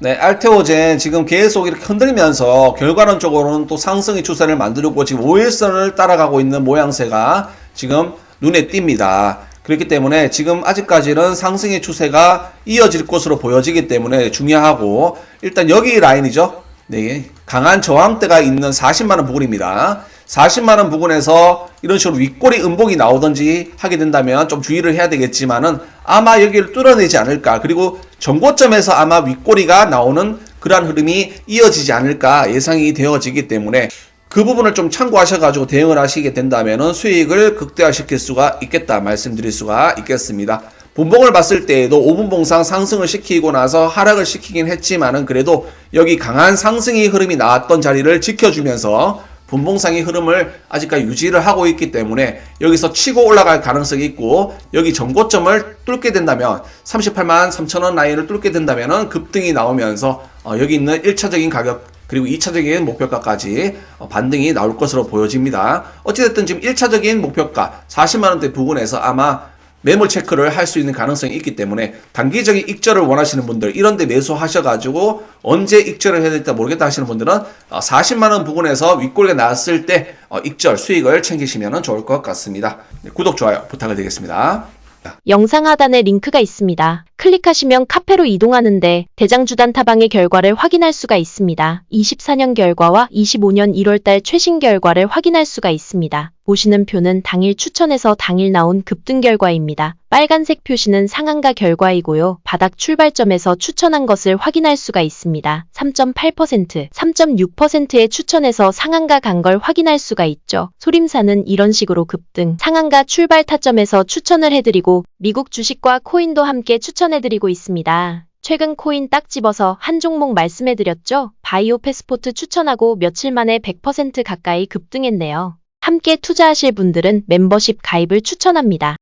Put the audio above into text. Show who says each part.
Speaker 1: 네, 알테오젠 지금 계속 이렇게 흔들면서 결과론적으로는 또 상승의 추세를 만들고 지금 5일선을 따라가고 있는 모양새가 지금 눈에 띕니다. 그렇기 때문에 지금 아직까지는 상승의 추세가 이어질 것으로 보여지기 때문에 중요하고 일단 여기 라인이죠. 네, 강한 저항대가 있는 40만원 부근입니다. 40만 원 부근에서 이런 식으로 윗꼬리 음봉이 나오든지 하게 된다면 좀 주의를 해야 되겠지만은 아마 여기를 뚫어내지 않을까. 그리고 정고점에서 아마 윗꼬리가 나오는 그러한 흐름이 이어지지 않을까 예상이 되어지기 때문에 그 부분을 좀 참고하셔가지고 대응을 하시게 된다면은 수익을 극대화시킬 수가 있겠다 말씀드릴 수가 있겠습니다. 분봉을 봤을 때에도 5분 봉상 상승을 시키고 나서 하락을 시키긴 했지만은 그래도 여기 강한 상승의 흐름이 나왔던 자리를 지켜주면서 분봉상의 흐름을 아직까지 유지를 하고 있기 때문에 여기서 치고 올라갈 가능성이 있고 여기 전고점을 뚫게 된다면 38만 3천원 라인을 뚫게 된다면은 급등이 나오면서 어, 여기 있는 1차적인 가격 그리고 2차적인 목표가까지 어, 반등이 나올 것으로 보여집니다. 어찌됐든 지금 1차적인 목표가 40만원대 부근에서 아마 매물 체크를 할 수 있는 가능성이 있기 때문에 단기적인 익절을 원하시는 분들 이런 데 매수하셔가지고 언제 익절을 해야 될지 모르겠다 하시는 분들은 40만원 부근에서 윗골이 나왔을 때 어, 익절 수익을 챙기시면 좋을 것 같습니다. 네, 구독 좋아요 부탁을 드리겠습니다.
Speaker 2: 영상 하단에 링크가 있습니다. 클릭하시면 카페로 이동하는데 대장주단 타방의 결과를 확인할 수가 있습니다. 24년 결과와 25년 1월달 최신 결과를 확인할 수가 있습니다. 보시는 표는 당일 추천해서 당일 나온 급등 결과입니다. 빨간색 표시는 상한가 결과이고요. 바닥 출발점에서 추천한 것을 확인할 수가 있습니다. 3.8%, 3.6%의 추천해서 상한가 간 걸 확인할 수가 있죠. 소림사는 이런 식으로 급등, 상한가 출발 타점에서 추천을 해드리고 미국 주식과 코인도 함께 추천해드리고 있습니다. 최근 코인 딱 집어서 한 종목 말씀해드렸죠? 바이오 패스포트 추천하고 며칠 만에 100% 가까이 급등했네요. 함께 투자하실 분들은 멤버십 가입을 추천합니다.